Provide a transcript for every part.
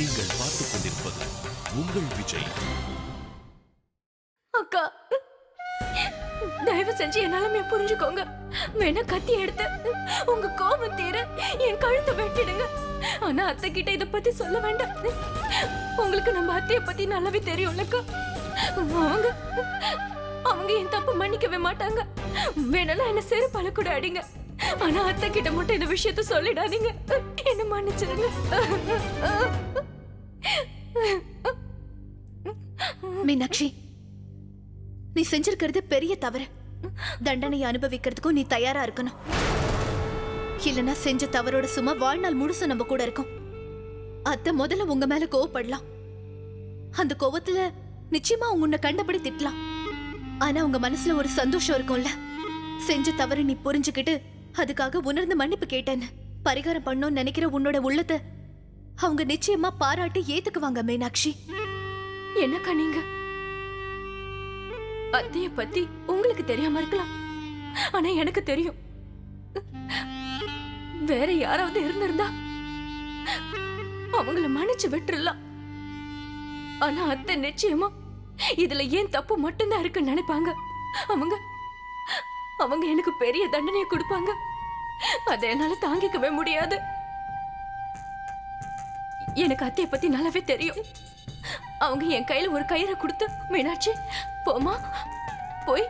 நீங்கள் பார்த்துக் கொண்டிருப்பது உங்கள் விஜய். அக்கா தயவு செஞ்சு என்னாலுமே புரிஞ்சுக்கோங்க. வேணா கத்தி எடுத்து உங்க கோபம் தீர என் கழுத்தை வெட்டிடுங்க. ஆனா அத்தை கிட்ட இத பத்தி சொல்ல வேண்டாம். உங்களுக்கு நம்ம அத்தைய பத்தி நல்லாவே தெரியும்லக்கா அவங்க அவங்க என் தப்பு மன்னிக்கவே மாட்டாங்க. வேணாலும் என்ன செருப்பால கூட அடிங்க. ஆனா அத்தை கிட்ட மட்டும் இந்த விஷயத்த சொல்லிடாதீங்க. என்ன மன்னிச்சிருங்க மீனாட்சி நீ செஞ்சிருக்கிறது பெரிய தவறு. தண்டனையை அனுபவிக்கிறதுக்கும் நீ தயாரா இருக்கணும். இல்லனா செஞ்ச தவறோட சும்மா வாழ்நாள் முழுசும் நம்ம கூட இருக்கும். அத்தை முதல்ல உங்க மேல கோவப்படலாம். அந்த கோவத்துல நிச்சயமா அவங்க உன்னை கண்டபடி திட்டலாம். ஆனா உங்க மனசுல ஒரு சந்தோஷம் இருக்கும்ல. செஞ்ச தவறு நீ புரிஞ்சுக்கிட்டு அதுக்காக உணர்ந்து மன்னிப்பு கேட்டேன்னு பரிகாரம் பண்ணோம்னு நினைக்கிற உன்னோட உள்ளத்தை அவங்க நிச்சயமா பாராட்டி ஏத்துக்குவாங்க மீனாட்சி. என்னக்கா நீங்க? அத்தைய பத்தி உங்களுக்கு தெரியாம இருக்கலாம். ஆனா எனக்கு தெரியும். வேற யாராவது இருந்திருந்தா அவங்கள மன்னிச்சு விட்டுறலாம். ஆனா அத்தை நிச்சயமா இதுல ஏன் தப்பு மட்டும்தான் இருக்குன்னு நினைப்பாங்க? அவங்க அவங்க எனக்கு பெரிய தண்டனையை கொடுப்பாங்க. அதை என்னால தாங்கிக்கவே முடியாது. எனக்கு அத்தைய பத்தி நல்லாவே தெரியும். அவங்க என் கையில ஒரு கயிறை கொடுத்து மீனாட்சி போமா போய்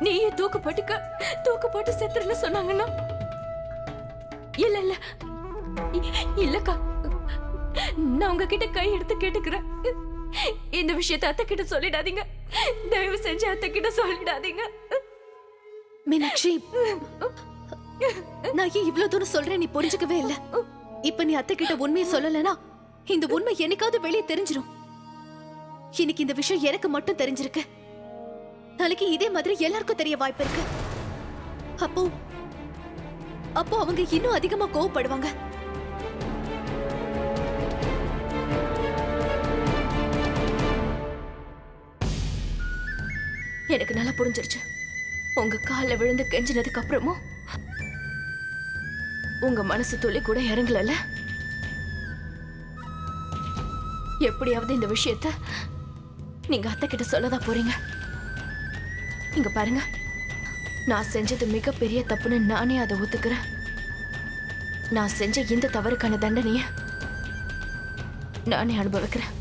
நீயே தூக்கு போட்டுக்க. தூக்கு போட்டு செத்துருன்னு சொன்னாங்கன்னா? இல்ல இல்ல. இல்லக்கா. நான் உங்ககிட்ட கை எடுத்து கேட்டுக்கிறேன். இந்த விஷயத்தை அத்தை கிட்ட சொல்லிடாதீங்க. தயவு செஞ்சு அத்தை கிட்ட சொல்லிடாதீங்க. மீனாட்சி நான் ஏன் இவ்வளவு தூரம் சொல்றேன் நீ புரிஞ்சுக்கவே இல்ல? இப்ப நீ அத்தை கிட்ட உண்மையை சொல்லலனா இந்த உண்மை என்னைக்காவது வெளியே தெரிஞ்சிடும் இன்னைக்கு இந்த விஷயம் எனக்கு மட்டும் தெரிஞ்சிருக்கு. நாளைக்கு இதே மாதிரி எல்லாருக்கும் தெரிய வாய்ப்பு இருக்கு. அப்போ அப்போ அவங்க இன்னும் அதிகமா கோவப்படுவாங்க. எனக்கு நல்லா புரிஞ்சிருச்சு. உங்க கால்ல விழுந்து கெஞ்சினதுக்கு அப்புறமும் உங்க மனசு துளி கூட இறங்கலல்ல? எப்படியாவது இந்த விஷயத்த நீங்க அத்தை கிட்ட சொல்லதான் போறீங்க. இங்க பாருங்க. நான் செஞ்சது மிகப்பெரிய தப்புன்னு நானே அதை ஒத்துக்கிறேன். நான் செஞ்ச இந்த தவறுக்கான தண்டனைய நானே அனுபவிக்கிறேன்.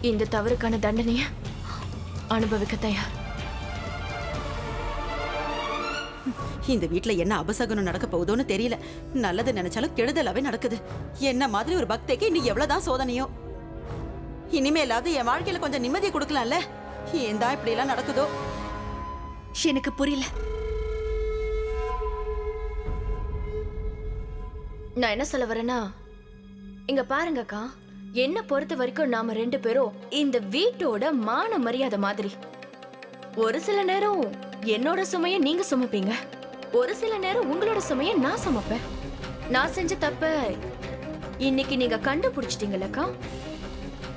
இந்த தவறுக்கான தண்டனைய அனுபவிக்க தயார். இந்த வீட்டில் என்ன அபசகனம் நடக்க போகுதோன்னு தெரியல. நல்லது நினைச்சாலும் கெடுதலாவே நடக்குது. என்ன மாதிரி ஒரு பக்தைக்கு நீ எவ்வளவுதான் சோதனையோ. இனிமேலாவது என் வாழ்க்கையில கொஞ்சம் நிம்மதியை கொடுக்கலாம்ல. ஏன் தான் இப்படி எல்லாம் நடக்குதோ. எனக்கு புரியல. நான் என்ன சொல்ல வரேன்னா இங்க பாருங்கக்கா என்ன பொறுத்த வரைக்கும் நாம ரெண்டு பேரும் இந்த வீட்டோட மான மரியாதை மாதிரி. ஒரு சில நேரம் என்னோட சுமைய நீங்க சுமப்பீங்க. ஒரு சில நேரம் உங்களோட சுமைய நான் சமைப்பேன். நான் செஞ்ச தப்ப இன்னைக்கு நீங்க கண்டுபிடிச்சிட்டீங்களக்கா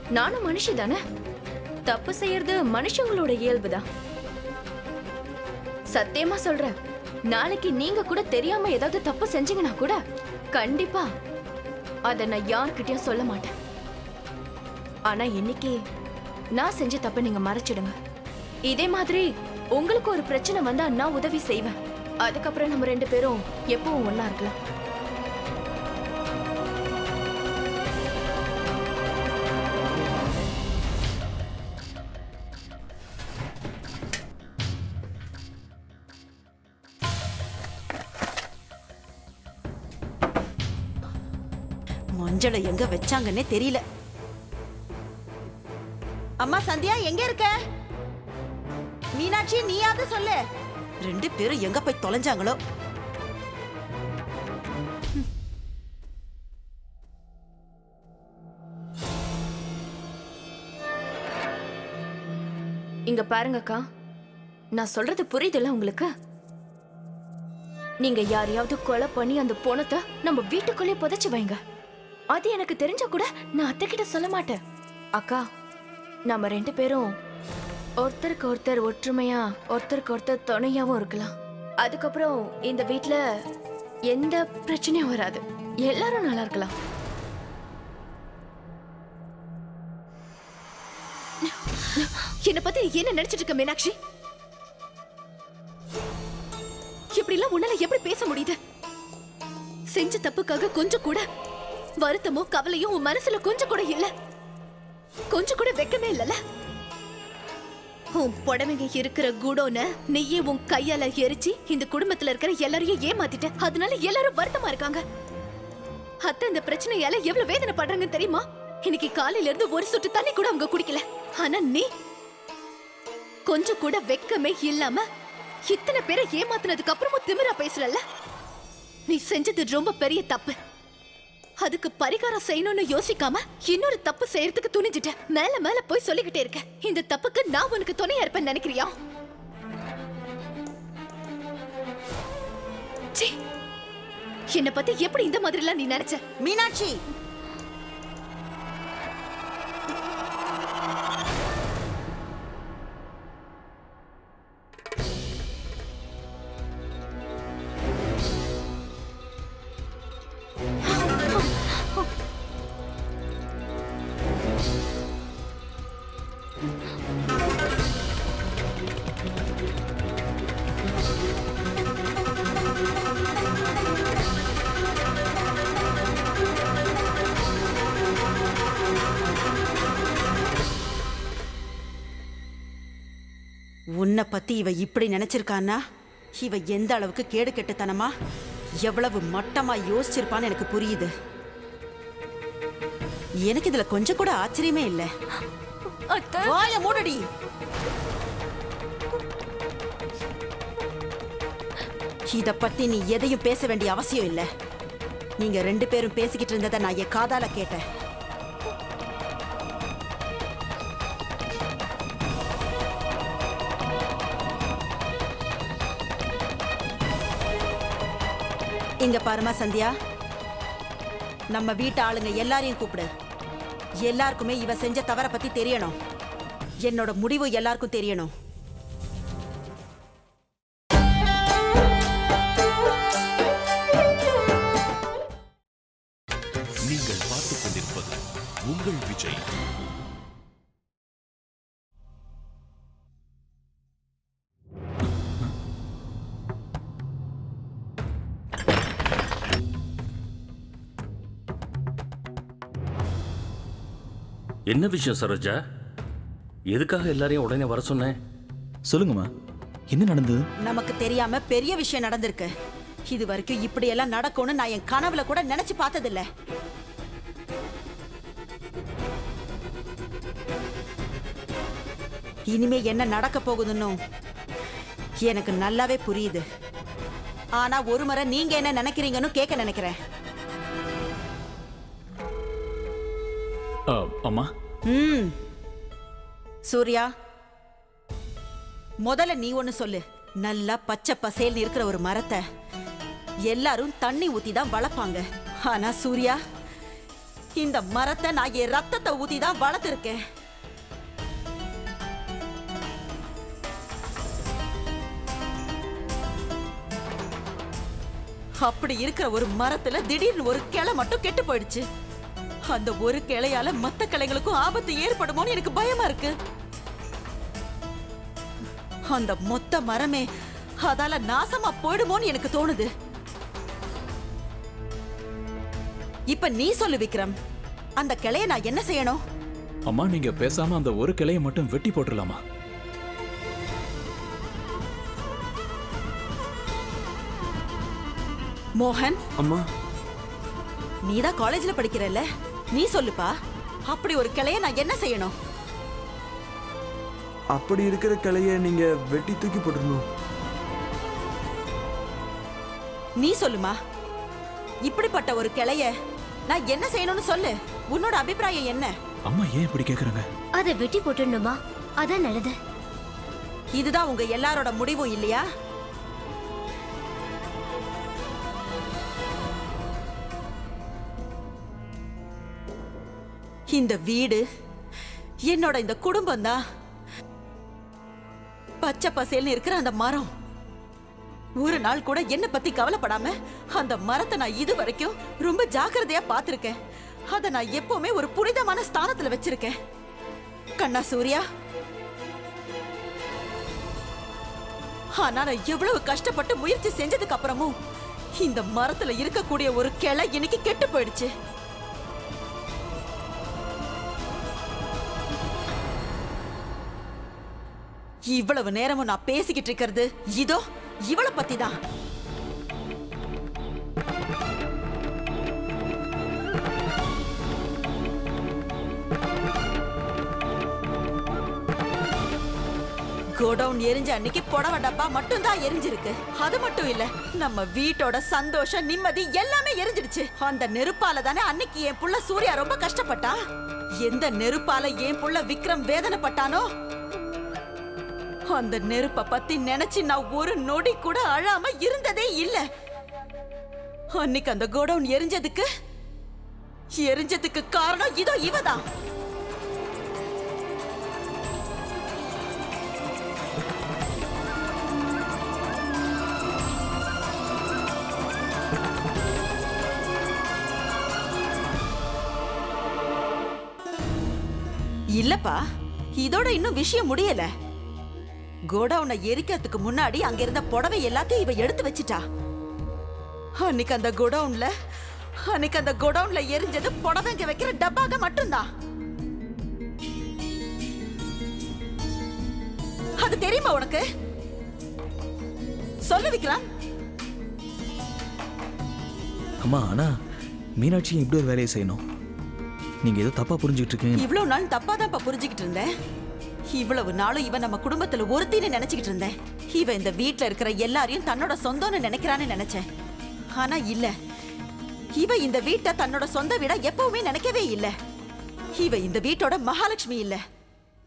நானும் மனுஷி தானே? தப்பு செய்யறது மனுஷங்களோட இயல்புதான். சத்தியமா சொல்றேன் நாளைக்கு நீங்க கூட தெரியாம ஏதாவது தப்பு செஞ்சீங்கன்னா கூட கண்டிப்பா அத நான் யார்கிட்டயும் சொல்ல மாட்டேன். ஆனா இன்னைக்கு நான் செஞ்ச தப்பை நீங்க மறைச்சிடுங்க. இதே மாதிரி உங்களுக்கு ஒரு பிரச்சனை வந்தா நான் உதவி செய்வேன். அதுக்கப்புறம் நம்ம ரெண்டு பேரும் எப்பவும் ஒண்ணா இருக்கலாம். மஞ்சளை எங்க வச்சாங்கன்னே தெரியல. அம்மா சந்தியா எங்க இருக்க? மீனாட்சி நீயாவது சொல்லு. ரெண்டு பேரும் எங்க போய் தொலைஞ்சாங்களோ? இங்க பாருங்கக்கா நான் சொல்றது புரியுதுல்ல உங்களுக்கு? நீங்க யாரையாவது கொலை பண்ணி அந்த பணத்தை நம்ம வீட்டுக்குள்ளே புதைச்சு வைங்க. அது எனக்கு தெரிஞ்ச கூட நான் அத்தை கிட்ட சொல்ல மாட்டேன். அக்கா நம்ம ரெண்டு பேரும் ஒருத்தருக்கு ஒருத்தர் ஒற்றுமையா ஒருத்தருக்கு ஒருத்தர் துணையாவும் இருக்கலாம். அதுக்கப்புறம் இந்த வீட்டுல எந்த பிரச்சனையும் வராது. எல்லாரும் நல்லா இருக்கலாம். என்னை பத்தி என்ன நினைச்சிட்டு இருக்க மீனாட்சி? இப்படி எல்லாம் உன்னால எப்படி பேச முடியுது? செஞ்ச தப்புக்காக கொஞ்சம் கூட வருத்தமோ கவலையும் உன் மனசுல கொஞ்சம் கூட இல்ல. கொஞ்சம் கூட வெக்கமே இல்லல. உன் புடவைங்க இருக்கிற குடோன நீயே உன் கையால எரிச்சு இந்த குடும்பத்துல இருக்கிற எல்லாரையும் ஏமாத்திட்ட. அதனால எல்லாரும் வருத்தமா இருக்காங்க. அத்தை இந்த பிரச்சனையால எவ்வளவு வேதனை படுறாங்கன்னு தெரியுமா? இன்னைக்கு காலையில இருந்து ஒரு சொட்டு தண்ணி கூட அவங்க குடிக்கல. ஆனா நீ கொஞ்சம் கூட வெக்கமே இல்லாம இத்தனை பேரை ஏமாத்தினதுக்கு அப்புறமும் திமிரா பேசல நீ செஞ்சது ரொம்ப பெரிய தப்பு. அதுக்கு பரிகாரம் செய்யணும்னு யோசிக்காம இன்னொரு தப்பு செய்யறதுக்கு துணிஞ்சிட்ட மேல மேல போய் சொல்லிக்கிட்டே இருக்க இந்த தப்புக்கு நான் உனக்கு துணையா இருப்பேன் நினைக்கிறியா? என்ன என்னை பத்தி எப்படி இந்த மாதிரிலாம் நீ நினைச்ச? மீனாட்சி! பத்தி இவ இப்படி நினைச்சிருக்கான்னா? இவ எந்த அளவுக்கு கேடு கெட்டுத்தனமா? எவ்வளவு மட்டமா யோசிச்சிருப்பான்னு எனக்கு புரியுது. எனக்கு இதுல கொஞ்சம் கூட ஆச்சரியமே இல்ல. வாய மூடடி. இத பத்தி நீ எதையும் பேச வேண்டிய அவசியம் இல்ல. நீங்க ரெண்டு பேரும் பேசிக்கிட்டு இருந்ததை நான் என் காதால கேட்டேன். இங்க பாருமா சந்தியா. நம்ம வீட்டு ஆளுங்க எல்லாரையும் கூப்பிடு. எல்லாருக்குமே இவ செஞ்ச தவற பத்தி தெரியணும். என்னோட முடிவு எல்லாருக்கும் தெரியணும். என்ன விஷயம் சரோஜா? எதுக்காக எல்லாரையும் உடனே வர சொன்னேன் சொல்லுங்கம்மா என்ன நடந்தது? நமக்கு தெரியாம பெரிய விஷயம் நடந்திருக்கு. இது வரைக்கும் இப்படி எல்லாம் நடக்கும்னு நான் என் கனவுல கூட நினைச்சு பார்த்ததில்ல. இனிமே என்ன நடக்க போகுதுன்னு எனக்கு நல்லாவே புரியுது. ஆனா ஒரு முறை நீங்க என்ன நினைக்கிறீங்கன்னு கேட்க நினைக்கிறேன். ஆ, அம்மா. ம். சூர்யா முதல்ல நீ ஒன்று சொல்லு. நல்லா பச்சை பசேல்னு இருக்கிற ஒரு மரத்தை எல்லாரும் தண்ணி ஊத்தி தான் வளர்ப்பாங்க. ஆனா சூர்யா இந்த மரத்தை நான் என் ரத்தத்தை ஊத்தி தான் வளர்த்துருக்கேன். அப்படி இருக்கிற ஒரு மரத்துல திடீர்னு ஒரு கிளை மட்டும் கெட்டு போயிடுச்சு. அந்த ஒரு கிளையால மத்த கிளைகளுக்கும் ஆபத்து ஏற்படுமோன்னு எனக்கு பயமா இருக்கு. அந்த மொத்த மரமே அதால நாசமா போயிடுமோன்னு எனக்கு தோணுது. இப்ப நீ சொல்லு விக்ரம். அந்த கிளைய நான் என்ன செய்யணும்? அம்மா நீங்க பேசாம அந்த ஒரு கிளையை மட்டும் வெட்டி போட்டுடலாமா? மோகன்? அம்மா. நீ தான் காலேஜ்ல படிக்கிறல்ல? நீ சொல்லுப்பா. அப்படி ஒரு கிளைய நான் என்ன செய்யணும்? அப்படி இருக்கிற கிளைய நீங்க வெட்டி தூக்கி போட்டுருணும். நீ சொல்லுமா. இப்படிப்பட்ட ஒரு கிளைய நான் என்ன செய்யணும்னு சொல்லு. உன்னோட அபிப்பிராயம் என்ன? அம்மா ஏன் இப்படி கேக்குறாங்க? அதை வெட்டி போட்டுடணுமா? அதான் நல்லது. இதுதான் உங்க எல்லாரோட முடிவும் இல்லையா? இந்த வீடு என்னோட இந்த குடும்பம் தான் பச்சை பசேல்னு இருக்கிற அந்த மரம். ஒரு நாள் கூட என்ன பத்தி கவலைப்படாம அந்த மரத்தை நான் இது வரைக்கும் ரொம்ப ஜாக்கிரதையா பார்த்துருக்கேன். அதை நான் எப்பவுமே ஒரு புனிதமான ஸ்தானத்துல வச்சிருக்கேன். கண்ணா சூர்யா. ஆனா நான் எவ்வளவு கஷ்டப்பட்டு முயற்சி செஞ்சதுக்கு அப்புறமும் இந்த மரத்துல இருக்கக்கூடிய ஒரு கிளை இன்னைக்கு கெட்டு போயிடுச்சு. இவ்வளவு நேரமும் நான் பேசிக்கிட்டு இருக்கிறது. இதோ இவளை பத்தி தான் கோடவுன் எரிஞ்ச அன்னைக்கு புடவை டப்பா மட்டும் தான் எரிஞ்சிருக்கு. அது மட்டும் இல்ல நம்ம வீட்டோட சந்தோஷம் நிம்மதி எல்லாமே எரிஞ்சிடுச்சு. அந்த நெருப்பால தானே அன்னைக்கு என் புள்ள சூர்யா ரொம்ப கஷ்டப்பட்டா? எந்த நெருப்பால என் புள்ள விக்ரம் வேதனைப்பட்டானோ? அந்த நெருப்ப பத்தி நினைச்சு நான் ஒரு நொடி கூட அழாம இருந்ததே இல்ல. அன்னைக்கு அந்த கோடவுன் எரிஞ்சதுக்கு எரிஞ்சதுக்கு காரணம் இதோ இவதான். இல்லப்பா இதோட இன்னும் விஷயம் முடியல. கோடவுனை எரிக்கிறதுக்கு முன்னாடி அங்க இருந்த புடவை எல்லாத்தையும் இவ எடுத்து வச்சிட்டா. அன்னைக்கு அந்த கோடவுன்ல அன்னைக்கு அந்த கோடவுன்ல எரிஞ்சது புடவைங்க வைக்கிற டப்பாக மட்டும்தான். அது தெரியுமா உனக்கு? சொல்லு விக்ரம். அம்மா ஆனா மீனாட்சி இப்படி ஒரு வேலையை செய்யணும். நீங்க ஏதோ தப்பா புரிஞ்சுக்கிட்டு இருக்கீங்க. இவ்வளவு நாள் தப்பா தான் புரிஞ்சுக்கிட்டு இருந்தேன். இவ்வளவு நாளும் இவன் நம்ம குடும்பத்துல ஒருத்தின்னு நினைச்சுக்கிட்டு இருந்தேன். இவன் இந்த வீட்டுல இருக்கிற எல்லாரையும் தன்னோட சொந்தம்னு நினைக்கிறான்னு நினைச்சேன். ஆனா இல்ல. இவ இந்த வீட்டை தன்னோட சொந்த வீடா எப்பவுமே நினைக்கவே இல்ல. இவ இந்த வீட்டோட மகாலட்சுமி இல்ல.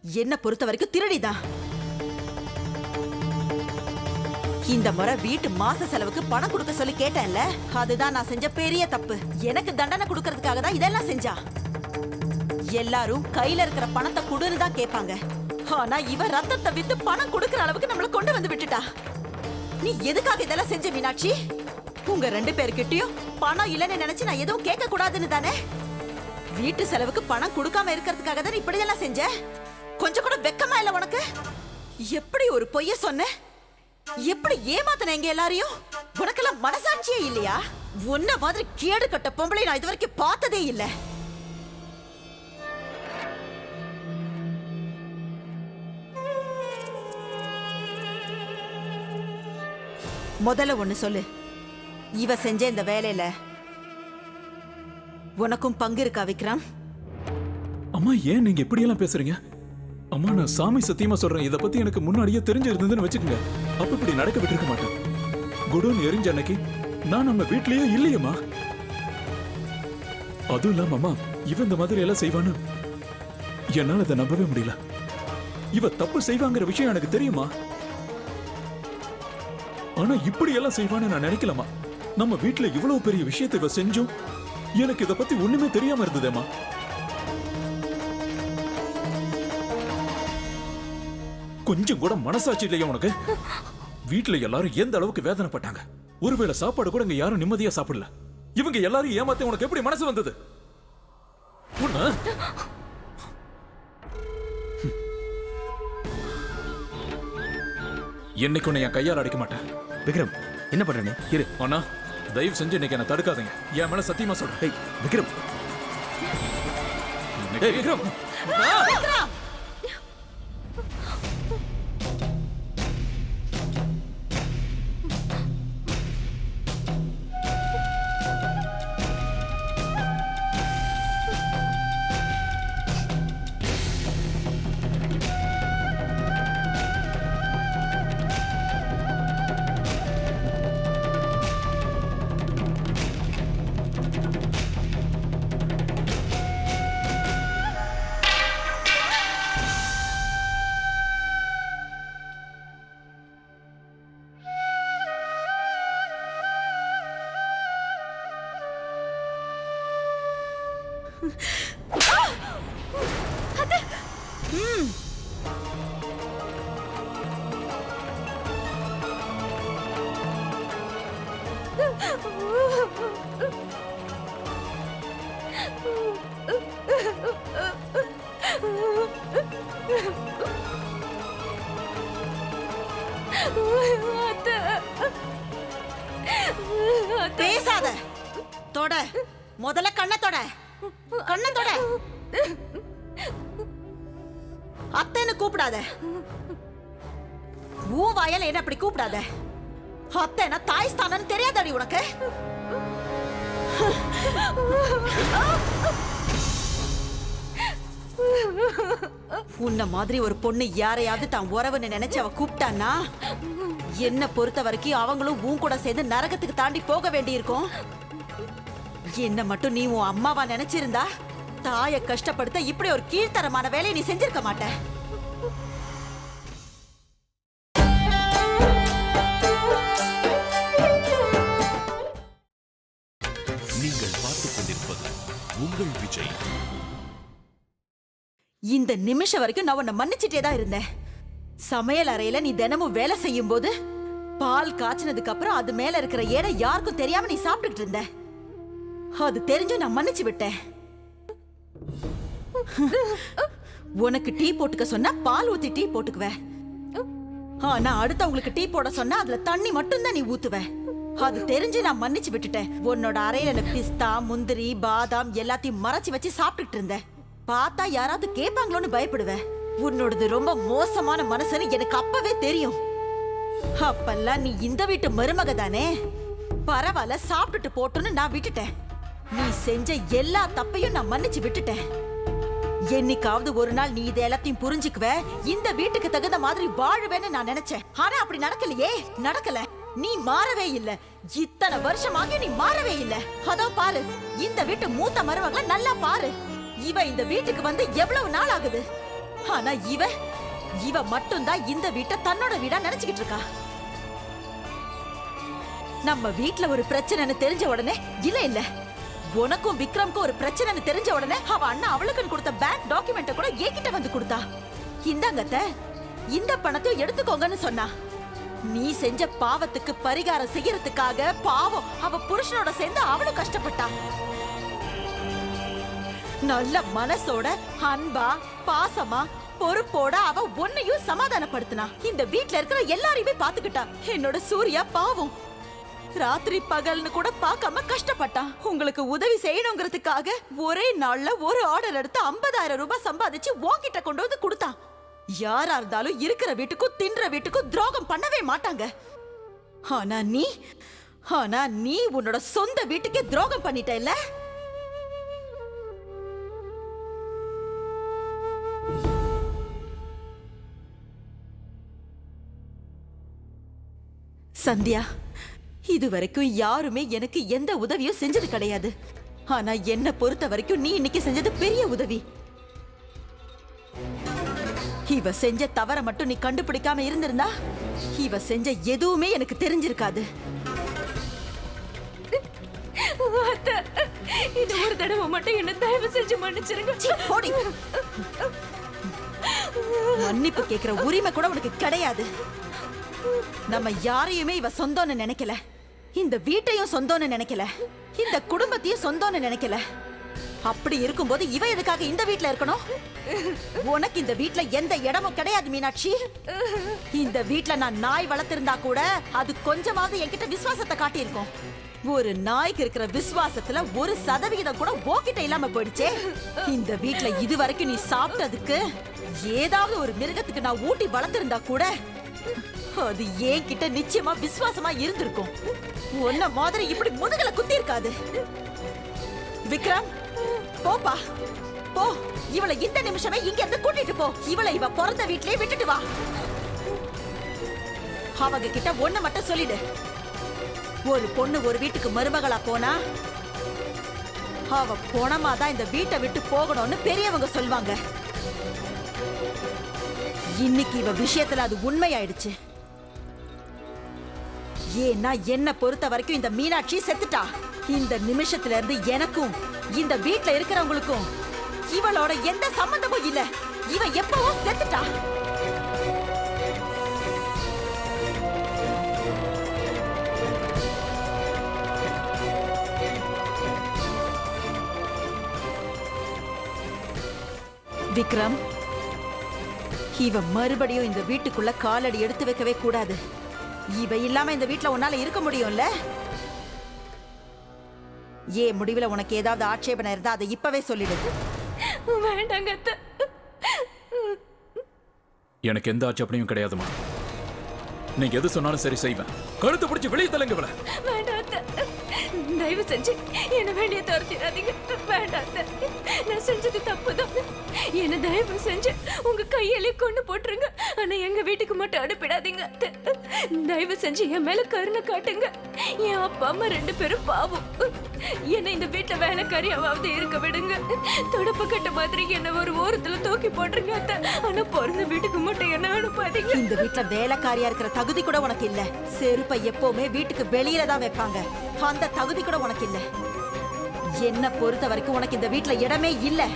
என்ன பொறுத்த வரைக்கும் திருடிதான் இந்த முறை வீட்டு மாச செலவுக்கு பணம் கொடுக்க சொல்லி கேட்டேன்ல. அதுதான் நான் செஞ்ச பெரிய தப்பு. எனக்கு தண்டனை கொடுக்கறதுக்காக தான் இதெல்லாம் செஞ்சா. எல்லாரும் கையில இருக்கிற பணத்தை கொடுன்னு தான் கேட்பாங்க. ஆனா இவ ரத்தத்தை வித்து பணம் கொடுக்கற அளவுக்கு நம்மள கொண்டு வந்து விட்டுட்டா. நீ எதுக்காக இதெல்லாம் செஞ்ச மீனாட்சி? உங்க ரெண்டு பேர்கிட்டயும் பணம் இல்லைன்னு நினைச்சு நான் எதுவும் கேட்க கூடாதுன்னு தானே? வீட்டு செலவுக்கு பணம் கொடுக்காம இருக்கிறதுக்காக தானே இப்படி எல்லாம் செஞ்ச? கொஞ்சம் கூட வெக்கமா இல்ல உனக்கு? எப்படி ஒரு பொய்ய சொன்ன? எப்படி ஏமாத்தின எங்க எல்லாரையும்? உனக்கெல்லாம் மனசாட்சியே இல்லையா? உன்ன மாதிரி கேடு கட்ட பொம்பளை நான் இது வரைக்கும் பார்த்ததே இல்லை. முதல்ல ஒண்ணு சொல்லு. இவ செஞ்ச இந்த வேலையில உனக்கும் பங்கு இருக்கா விக்ரம்? அம்மா ஏன் நீங்க இப்படியெல்லாம் பேசுறீங்க? அம்மா நான் சாமி சத்தியமா சொல்றேன். இத பத்தி எனக்கு முன்னாடியே தெரிஞ்சிருந்ததுன்னு வச்சுக்கோங்க. அப்ப இப்படி நடக்க விட்டுருக்க மாட்டேன். குடோன் எரிஞ்ச அன்னைக்கு. நான் நம்ம வீட்லயே இல்லையம்மா. அதுவும் இல்லாம அம்மா இவ இந்த மாதிரி எல்லாம் செய்வான்னு என்னால அதை நம்பவே முடியல. இவ தப்பு செய்வாங்கிற விஷயம் எனக்கு தெரியுமா? ஆனா இப்படி எல்லாம் செய்வான்னு நான் நினைக்கலமா நம்ம வீட்டுல இவ்வளவு பெரிய விஷயத்தை இவ செஞ்சும். எனக்கு இத பத்தி ஒண்ணுமே தெரியாம இருந்ததேமா கொஞ்சம் கூட மனசாட்சி இல்லையா உனக்கு? வீட்ல எல்லாரும் எந்த அளவுக்கு வேதனைப்பட்டாங்க? ஒருவேளை சாப்பாடு கூட இங்க யாரும் நிம்மதியா சாப்பிடல. இவங்க எல்லாரும் ஏமாத்த உனக்கு எப்படி மனசு வந்தது? உன்ன என்னைக்கு உன்னை என் கையால் அடிக்க மாட்டேன்? விக்ரம் என்ன பண்ற நீ இரு. அண்ணா தயவு செஞ்சு இன்னைக்கு என்ன தடுக்காதீங்க. என் மேல சத்தியமா சொல்றேன். விக்ரம். விக்ரம். பேசாத. தொட. முதல்ல கண்ண தொட. கூப்பிடாத. உன் வாயால என்ன அப்படி கூப்பிடாத? அத்தைனா தாய் ஸ்தானம்னு தெரியாதாடி உனக்கு? உன்ன மாதிரி ஒரு பொண்ணு யாரையாவது தான் உறவுன்னு நினைச்சு அவ கூப்பிட்டான்னா என்ன பொறுத்த வரைக்கும் அவங்களும் உன் கூட சேர்ந்து நரகத்துக்கு தாண்டி போக வேண்டியிருக்கும். என்ன மட்டும் நீ உன் அம்மாவா நினைச்சிருந்தா தாயை கஷ்டப்படுத்த இப்படி ஒரு கீழ்த்தரமான வேலையை நீ செஞ்சிருக்க மாட்ட. உங்கள் விஜய். இந்த நிமிஷம் வரைக்கும் நான் உன்னை மன்னிச்சிட்டே தான் இருந்தேன். சமையல் அறையில நீ தினமும் வேலை செய்யும் போது பால் காய்ச்சினதுக்கு அப்புறம் அது மேல இருக்கிற ஏடை யாருக்கும் தெரியாம நீ சாப்பிட்டுட்டு இருந்த. அது தெரிஞ்சும் நான் மன்னிச்சு விட்டேன். உனக்கு டீ போட்டுக்க சொன்னா பால் ஊத்தி டீ போட்டுக்குவேன் ஆனா அடுத்தவங்களுக்கு டீ போட சொன்னா அதுல தண்ணி மட்டும் தான் நீ ஊத்துவேன் அது தெரிஞ்சு நான் மன்னிச்சு விட்டுட்டேன். உன்னோட அறையில பிஸ்தா முந்திரி பாதாம் எல்லாத்தையும் மறைச்சு வச்சு சாப்பிட்டுட்டு இருந்தேன். பார்த்தா யாராவது கேட்பாங்களோன்னு பயப்படுவேன். உன்னோடது ரொம்ப மோசமான மனசுன்னு எனக்கு அப்பவே தெரியும். அப்பெல்லாம் நீ இந்த வீட்டு மருமக தானே? பரவாயில்ல சாப்பிட்டுட்டு போட்டுன்னு நான் விட்டுட்டேன். நீ செஞ்ச எல்லா தப்பையும் நான் மன்னிச்சு விட்டுட்டேன். என்னைக்காவது ஒரு நாள் நீ இதை எல்லாத்தையும் புரிஞ்சுக்குவ. இந்த வீட்டுக்கு தகுந்த மாதிரி வாழுவேன்னு நான் நினைச்சேன். ஆனா அப்படி நடக்கலையே. நடக்கல. நீ மாறவே இல்ல. இத்தனை வருஷமாக நீ மாறவே இல்ல. அதோ பாரு இந்த வீட்டு மூத்த மருமகளை நல்லா பாரு. இவ இந்த வீட்டுக்கு வந்து எவ்வளவு நாள் ஆகுது? ஆனா இவ இவ மட்டும்தான் இந்த வீட்டை தன்னோட வீடா நினைச்சுக்கிட்டு இருக்கா. நம்ம வீட்ல ஒரு பிரச்சனைன்னு தெரிஞ்ச உடனே இல்ல இல்ல. உனக்கும் விக்ரம்க்கும் ஒரு பிரச்சனைன்னு தெரிஞ்ச உடனே அவ அண்ணா அவளுக்குன்னு கொடுத்த பேங்க் டாக்குமெண்ட்ட கூட என்கிட்ட வந்து கொடுத்தா. இந்தாங்கத்த இந்த பணத்தையும் எடுத்துக்கோங்கன்னு சொன்னா. நீ செஞ்ச பாவத்துக்கு பரிகாரம் செய்யறதுக்காக பாவம் அவ புருஷனோட சேர்ந்து அவளும் கஷ்டப்பட்டா. நல்ல மனசோட அன்பா பாசமா பொறுப்போட அவ உன்னையும் சமாதானப்படுத்தினா. இந்த வீட்ல இருக்கிற எல்லாரையுமே பாத்துக்கிட்டா. என்னோட சூர்யா பாவம். ராத்திரி பகல்னு கூட பார்க்காம கஷ்டப்பட்டான் உங்களுக்கு உதவி செய்யணுங்கிறதுக்காக ஒரே நாள்ல ஒரு ஆர்டர் எடுத்து 50000 ரூபாய் சம்பாதிச்சு உன்கிட்ட கொண்டு வந்து கொடுத்தான் யாரா இருந்தாலும் இருக்கிற வீட்டுக்கும் தின்ற வீட்டுக்கும் துரோகம் பண்ணவே மாட்டாங்க. ஆனா நீ ஆனா நீ உன்னோட சொந்த வீட்டுக்கே துரோகம் பண்ணிட்ட இல்ல சந்தியா இது வரைக்கும் யாருமே எனக்கு எந்த உதவியும் செஞ்சது கிடையாது. ஆனா என்ன பொறுத்த வரைக்கும் நீ இன்னைக்கு செஞ்சது பெரிய உதவி. இவ செஞ்ச தவற மட்டும் நீ கண்டுபிடிக்காம இருந்திருந்தா இவ செஞ்ச எதுவுமே எனக்கு தெரிஞ்சிருக்காது. இந்த ஒரு தடவை மட்டும் என்ன தயவு செஞ்சு மன்னிச்சிருங்க. போடி. மன்னிப்பு கேக்குற உரிமை கூட உனக்கு கிடையாது. நம்ம யாரையுமே இவ சொந்தம்னு நினைக்கல. இந்த வீட்டையும் சொந்தம்னு நினைக்கல. இந்த குடும்பத்தையும் சொந்தம்னு நினைக்கல. அப்படி இருக்கும்போது இவ எதுக்காக இந்த வீட்ல இருக்கணும்? உனக்கு இந்த வீட்ல எந்த இடமும் கிடையாது மீனாட்சி. இந்த வீட்ல நான் நாய் வளர்த்திருந்தா கூட அது கொஞ்சமாவது என்கிட்ட விசுவாசத்தை காட்டியிருக்கும். ஒரு நாய்க்கு இருக்கிற விசுவாசத்துல ஒரு சதவிகிதம் கூட ஓகிட்ட இல்லாம போயிடுச்சே. இந்த வீட்ல இது வரைக்கும் நீ சாப்பிட்டதுக்கு ஏதாவது ஒரு மிருகத்துக்கு நான் ஊட்டி வளர்த்திருந்தா கூட அது என்கிட்ட நிச்சயமா விசுவாசமா இருந்திருக்கும். உன்ன மாதிரி இப்படி முதுகல குத்தி இருக்காது. விக்ரம் போப்பா போ. இவளை இந்த நிமிஷமே இங்க இருந்து கூட்டிட்டு போ. இவளை இவ பிறந்த வீட்லயே விட்டுட்டு வா. அவங்க கிட்ட ஒண்ணு மட்டும் சொல்லிடு. ஒரு பொண்ணு ஒரு வீட்டுக்கு மருமகளா போனா அவ போனமாதான் இந்த வீட்டை விட்டு போகணும்னு பெரியவங்க சொல்வாங்க. இன்னைக்கு இவ விஷயத்துல அது உண்மையாயிடுச்சு. ஏன்னா என்ன பொறுத்த வரைக்கும் இந்த மீனாட்சி செத்துட்டா. இந்த நிமிஷத்துல இருந்து எனக்கும் இந்த வீட்ல இருக்கிறவங்களுக்கும் இவளோட எந்த சம்பந்தமும் இல்ல. இவ எப்பவோ செத்துட்டா. விக்ரம் இவ மறுபடியும் இந்த வீட்டுக்குள்ள காலடி எடுத்து வைக்கவே கூடாது. இவ இல்லாம இந்த வீட்டுல உன்னால இருக்க முடியும்ல? ஏ முடிவுல உனக்கு ஏதாவது ஆட்சேபனை இருந்தா அதை இப்பவே சொல்லிடு. வேண்டாங்க அத்தை எனக்கு எந்த ஆட்சேபனையும் கிடையாதுமா. நீங்க எது சொன்னாலும் சரி செய்வேன். கழுத்து பிடிச்சி வெளியே தள்ளுங்க இவளை. தயவு செஞ்சு என்ன வெளியே துரத்திடாதீங்க. வேண்டாம் நான் செஞ்சது தப்புதான். என்ன தயவு செஞ்சு உங்க கையிலே கொண்டு போட்டுருங்க. ஆனா எங்க வீட்டுக்கு மட்டும் அனுப்பிடாதீங்க அத்தை. தயவு செஞ்சு என் மேல கருணை காட்டுங்க. என் அப்பா அம்மா ரெண்டு பேரும் பாவம். என்ன இந்த வீட்டுல வேலைக்காரியாவது இருக்க விடுங்க. தொடப்பு கட்ட மாதிரி என்ன ஒரு ஓரத்துல தூக்கி போட்டுருங்க அத்தை. ஆனா பிறந்த வீட்டுக்கு மட்டும் என்ன அனுப்பாதீங்க. இந்த வீட்டுல வேலைக்காரியா இருக்கிற தகுதி கூட உனக்கு இல்ல. செருப்பை எப்பவுமே வீட்டுக்கு வெளியில தான் வைப்பாங்க. அந்த தகுதி கூட உனக்கு இல்லை என்ன பொறுத்த வரைக்கும் உனக்கு இந்த வீட்டுல இடமே இல்லை.